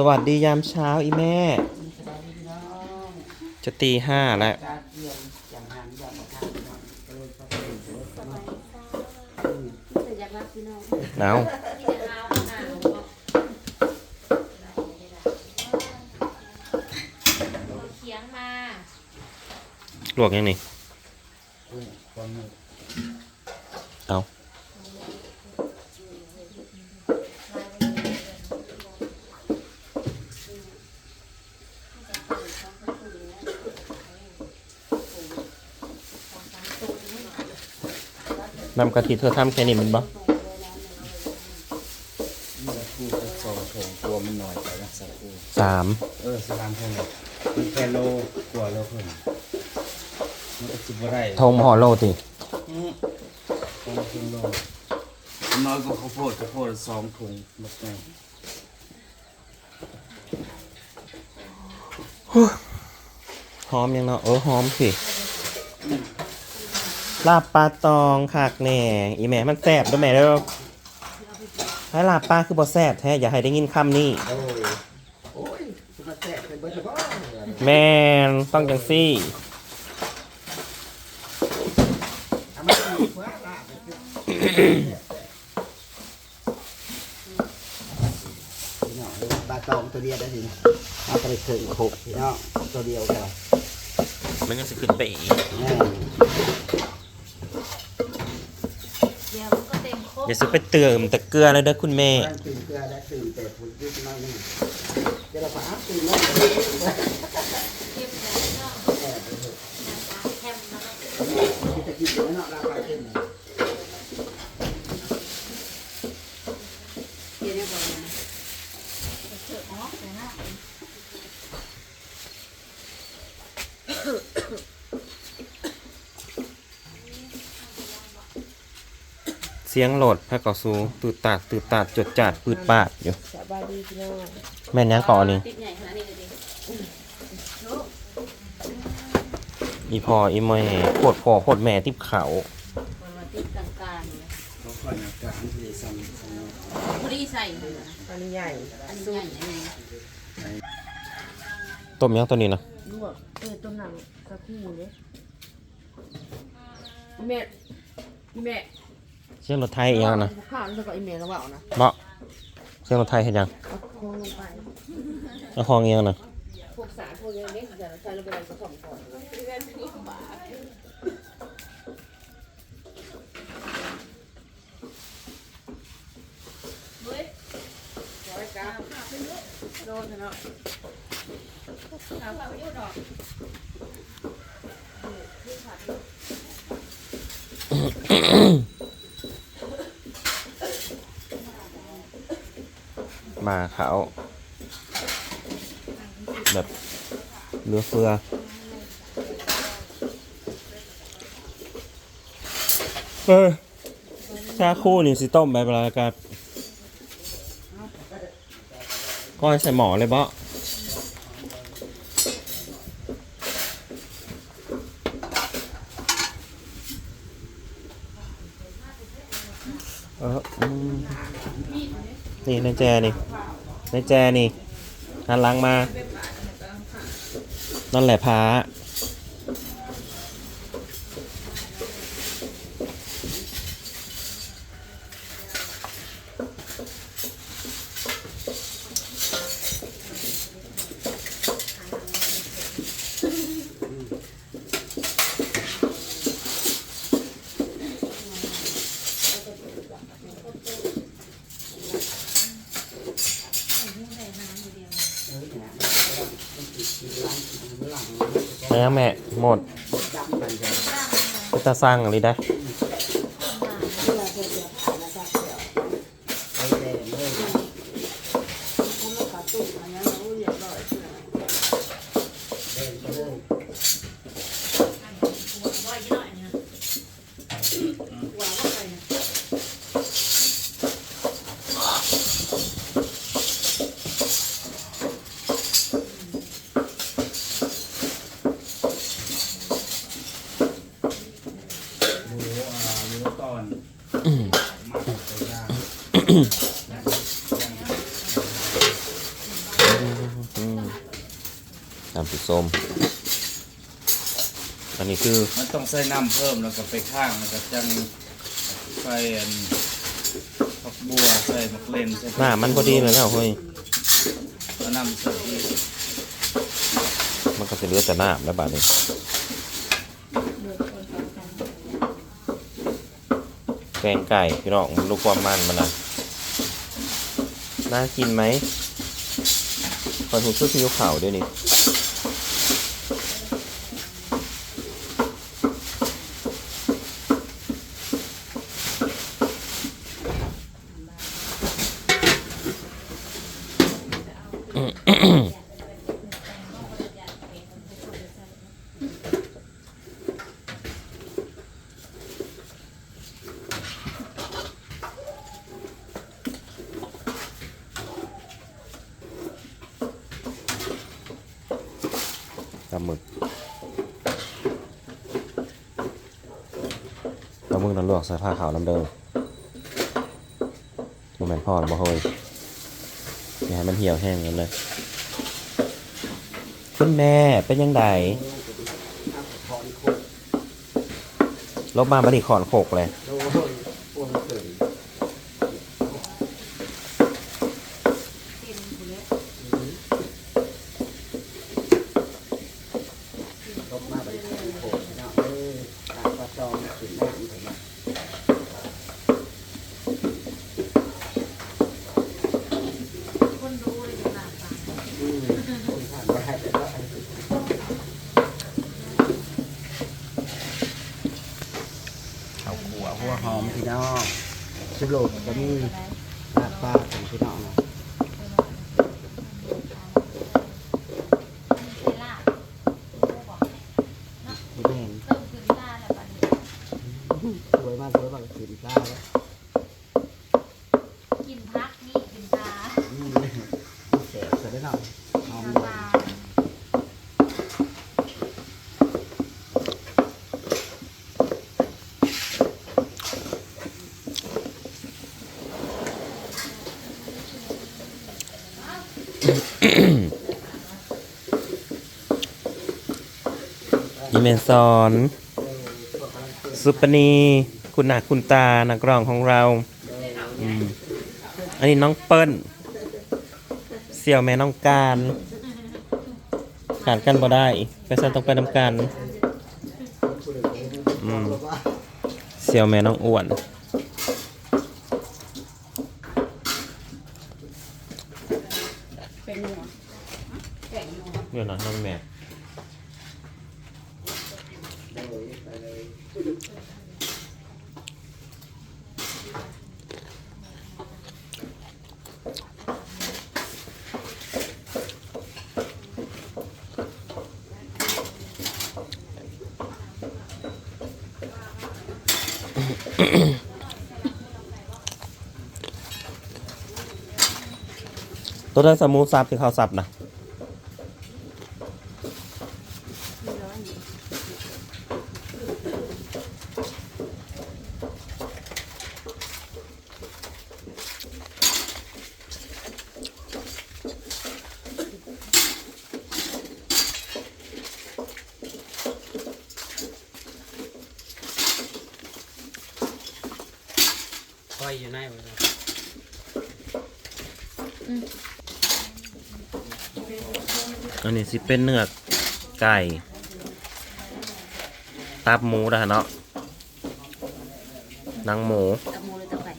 สวัสดียามเช้าอีแม่ จะตีห้าแล้ว หนาวลวกยังนี่เอางเออพระเจ้าเสือสบาย แต่อยากรักพี่น้อง เอา ที่จะเอาหน้าของเขาเคียงมา ลวกยังนี่ เออความมือ เอา นำกะทิเธอทำแค่นี้มันบ่นี่ละคู่ก็สองถุงตัวมันหน่อยไปนะสักคู่สามเออสามเท่าไหร่มันแค่โลกว่าโลเพิ่มมันก็สิบว่าได้ทงห่อโลติอืมสองถุงโลน้อยกว่าข้าวโพดข้าวโพดสองถุงหมดไงหอมยังเนาะเออหอมสิ ลาบปลาตองขากแหน่อีแม่มันแซ่บด้วยแม่เด้อให้ลาบปลาคือบ่แซ่บแท้อย่าให้ได้ยินคำนี้โอ้ยโอ้ยสุมาแตะเป็นเบอร์เฉพาะแม่นต้องจังซี่เอามาดูเพื่อละพี่น้องปลาตองตัวเดียวได้สิเอาไปถึงหกพี่น้องตัวเดียวกันมันก็สิขึ้นไปอีก แน่ เดี๋ยวมันก็ เต็มครบอย่าซื้อไปเติมแต่เกลือเลยเด้อคุณแม่ ตื่นเกลือและตื่นแต่ผุดยุบน้อยนี่เดี๋ยวเราฝาตื่นน้อย เก็บแต่เนาะแคมแล้วก็ ที่จะกินเนาะราคาเต็ม เดี๋ยวเนี่ยบอกนะเถอะอ๋อแต่นะ เสียงโหลดพระเกาสูตืดตาดตืดตาดจดจัดปืดปาดอยู่สบายดีพี่น้องแม่นยังก่อนนี่ติดใหนี้อีพออีแม่โคตรพ่อโคตรแม่ทิพเขาติดกลางๆเลยเขาค่อยอากาศที่ได้ซ้ำพอดีใส่อันนี้ใหญ่อันนี้ใหญ่ต้มยังตัวนี้นะลวกเออต้มน้ำสักครู่เลยอีเมลอีเมลเสียงรถไทยอีกยังนะข้าวแล้วก็อีเมลแล้วเปล่านะเนาะเสียงรถไทยเห็นยังเอาโค้งลงไปแล้วห้องอีกยังนะพวกสารพวกนี้เดี๋ยวเราใส่ลงไปในกระสอบก่อนร้อยกรัมโดนเนาะมาเขาว แบบเหลือเฟือเออชาคู่นี่สิต้มแบบอะไรกับก้อยใส่หมอเลยบ่เออ นี่นายแจนี่นายแจนี่หันหลังมา นั่นแหละพา แล้วแม่หมดดำกันจ้ะก็จะสร้างอะไรได้ ไปเลยเลย ผมมาขัดตุ้มอันนี้เราเรียบร้อย เดินไปเลย ว่าอีกหน่อยเนี่ย วางเข้าไปนะ หมูอ่าหมูตอนมาตัวย่าง ตาม สีส้มอันนี้คือ มันต้องใส่น้ำเพิ่มแล้วก็ไปข้างแล้วก็จังใส่อันผักบัวใส่มะเล่นใส่หน้ามันพอดีเลยแล้วเฮ้ยแล้วน้ำใส่อีกมันก็จะเหลือแต่หน้าแล้วบาดนี้แกงไก่พี่น้องมันรู้ความมันมันนะน่ากินไหมคอยถูกช่วยพี่ยกเข่าด้วยนี่ ปลาหมึกป ลวกใส่ผ้าขาวน้ำเดิมโมเมนพอดบ่เฮยอย่าให้มันเหี่ยวแห้งกันเลย คุณแม่เป็นยังไงลบมาบัดนีขอนโขกเลย คนรู้เลยขนาดนั้น ข้าวขัวหัวหอมพี่น้องสุโรดก็มีลาบปลาของพี่น้องนะใช่ล่ะบอกพี่แม่งเริ่มขึ้นตาแล้วบัดนี้สวยมากสวยมากกินปลาแล้วกินพักนี่กินตาอืมแสบซะได้หน่อยหอมตาเลย เมนซอนซุปปนีคุณหนาคุณตานักร้องของเราอืมอันนี้น้องเปิ้ลเสี่ยวแม่น้องการขาดกันบ่ได้ไปสั่นต้องไปนำกันอืมเสี่ยวแม่น้องอ้วนเป็นหัวแกงหัวเดี๋ยวนะน้องแม่ ตัวได้นสมูทซับที่เขาซับนะ อยอยู่ในไว้เลยอันนี้สิเป็นเนื้อไก่ตับหมูนะเนาะหนังหมูตะมูเลยตะไคร้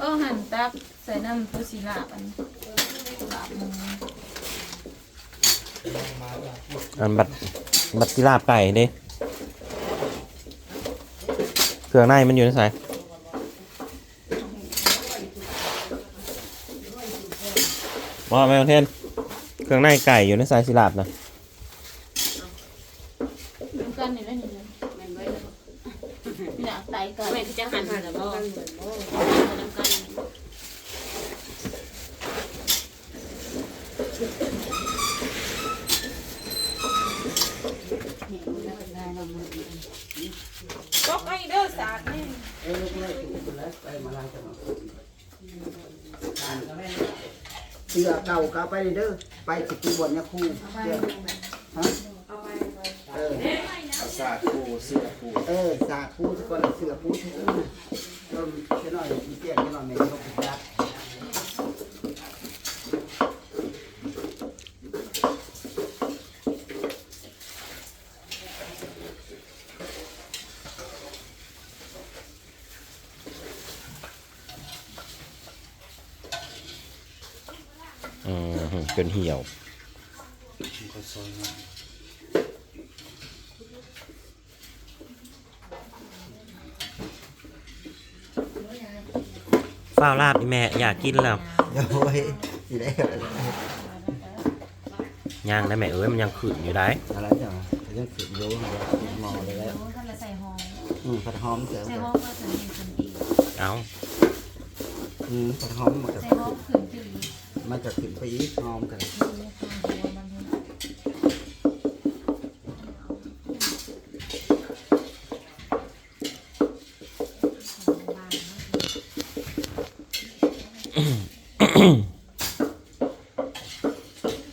เออหั่นตับใส่น้ำตัวสีลาบอันลาบหมูอันบัดบัดกีลาบไก่เด้เครื่องในมันอยู่ในสาย ว่าไม่เอาเทนเครื่องในไก่อยู่ในสายสิลาบนะน้ำกันนี่แหละนี่เลยนี่นะไตไก่แม่พี่จะหันหันแล้วบ่น้ำกันตกไอ้เด้อสาดนี่เอ้ยลูกไม่ถูกแล้วไปมาล้างกันหน่อย เสือเก่าก็ไปเด้อไปสิปีบนเนี่ยครู่เดี๋ยวฮะเออเอาสาดปูเสื้อปูเออสาคูทุกคนเสือปูทุกคนเริ่มแค่หน่อยมีเตี้ยแค่หน่อยแม่ก็ไปยัด อืม จนเหี่ยวก็ซอยมาฟ้าวลาบนี่แม่อยากกินแล้วโอ้ยสิได้ย่างได้แม่เอ้ยมันยังขืนอยู่ได้อะไรจ้ะยังสืบโยงเลยติดมอเลยแล้วท่านละใส่หอมอืมผัดหอมเสือใส่หอมก็ถึงเป็นคนดีเอาอืมผัดหอมมันจะใส่หอมขืนปี มันจะขึ้นไปอีกหอมกัน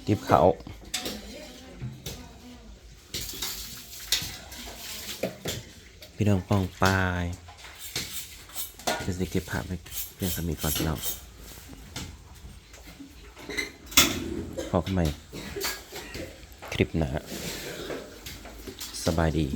ติบเขาพี่น้องปองปลายจะสิเก็บภาพไปเปลี่ยนสมีก่อนพี่น้อง พอกันใหม่ คลิปหนาสบายดี